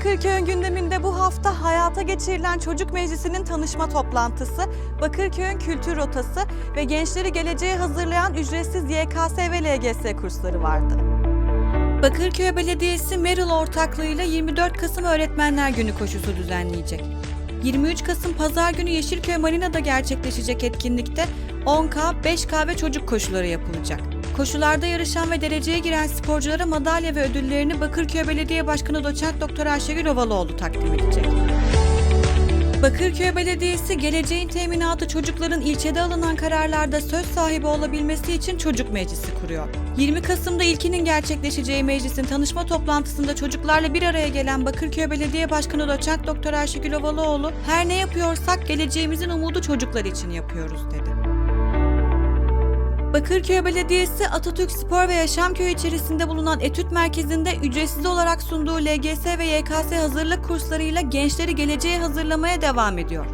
Bakırköy'ün gündeminde bu hafta hayata geçirilen Çocuk Meclisi'nin tanışma toplantısı, Bakırköy'ün kültür rotası ve gençleri geleceğe hazırlayan ücretsiz YKS ve LGS kursları vardı. Bakırköy Belediyesi Merrill ortaklığıyla 24 Kasım Öğretmenler Günü koşusu düzenleyecek. 23 Kasım Pazar günü Yeşilköy Marina'da gerçekleşecek etkinlikte 10K, 5K ve çocuk koşuları yapılacak. Koşularda yarışan ve dereceye giren sporculara madalya ve ödüllerini Bakırköy Belediye Başkanı Doçent Doktor Ayşegül Ovalıoğlu takdim edecek. Bakırköy Belediyesi geleceğin teminatı çocukların ilçede alınan kararlarda söz sahibi olabilmesi için çocuk meclisi kuruyor. 20 Kasım'da ilkinin gerçekleşeceği meclisin tanışma toplantısında çocuklarla bir araya gelen Bakırköy Belediye Başkanı Doçent Doktor Ayşegül Ovalıoğlu, her ne yapıyorsak geleceğimizin umudu çocuklar için yapıyoruz dedi. Bakırköy Belediyesi Atatürk Spor ve Yaşamköy içerisinde bulunan etüt merkezinde ücretsiz olarak sunduğu LGS ve YKS hazırlık kurslarıyla gençleri geleceğe hazırlamaya devam ediyor.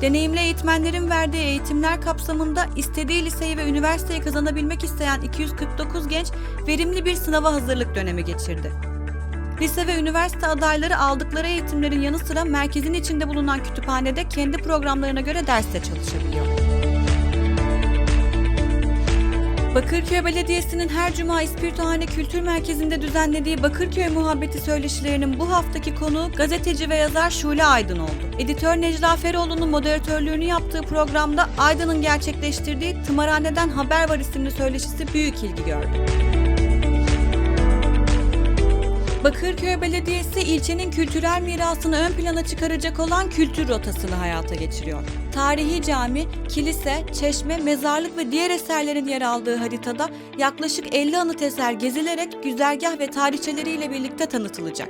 Deneyimli eğitmenlerin verdiği eğitimler kapsamında istediği liseyi ve üniversiteyi kazanabilmek isteyen 249 genç verimli bir sınava hazırlık dönemi geçirdi. Lise ve üniversite adayları aldıkları eğitimlerin yanı sıra merkezin içinde bulunan kütüphanede kendi programlarına göre derste çalışabiliyor. Bakırköy Belediyesi'nin her cuma İspiritohane Kültür Merkezi'nde düzenlediği Bakırköy Muhabbeti söyleşilerinin bu haftaki konuğu gazeteci ve yazar Şule Aydın oldu. Editör Necla Feroğlu'nun moderatörlüğünü yaptığı programda Aydın'ın gerçekleştirdiği Tımarhaneden Haber Var isimli söyleşisi büyük ilgi gördü. Bakırköy Belediyesi ilçenin kültürel mirasını ön plana çıkaracak olan kültür rotasını hayata geçiriyor. Tarihi cami, kilise, çeşme, mezarlık ve diğer eserlerin yer aldığı haritada yaklaşık 50 anıt eser gezilerek güzergah ve tarihçeleriyle birlikte tanıtılacak.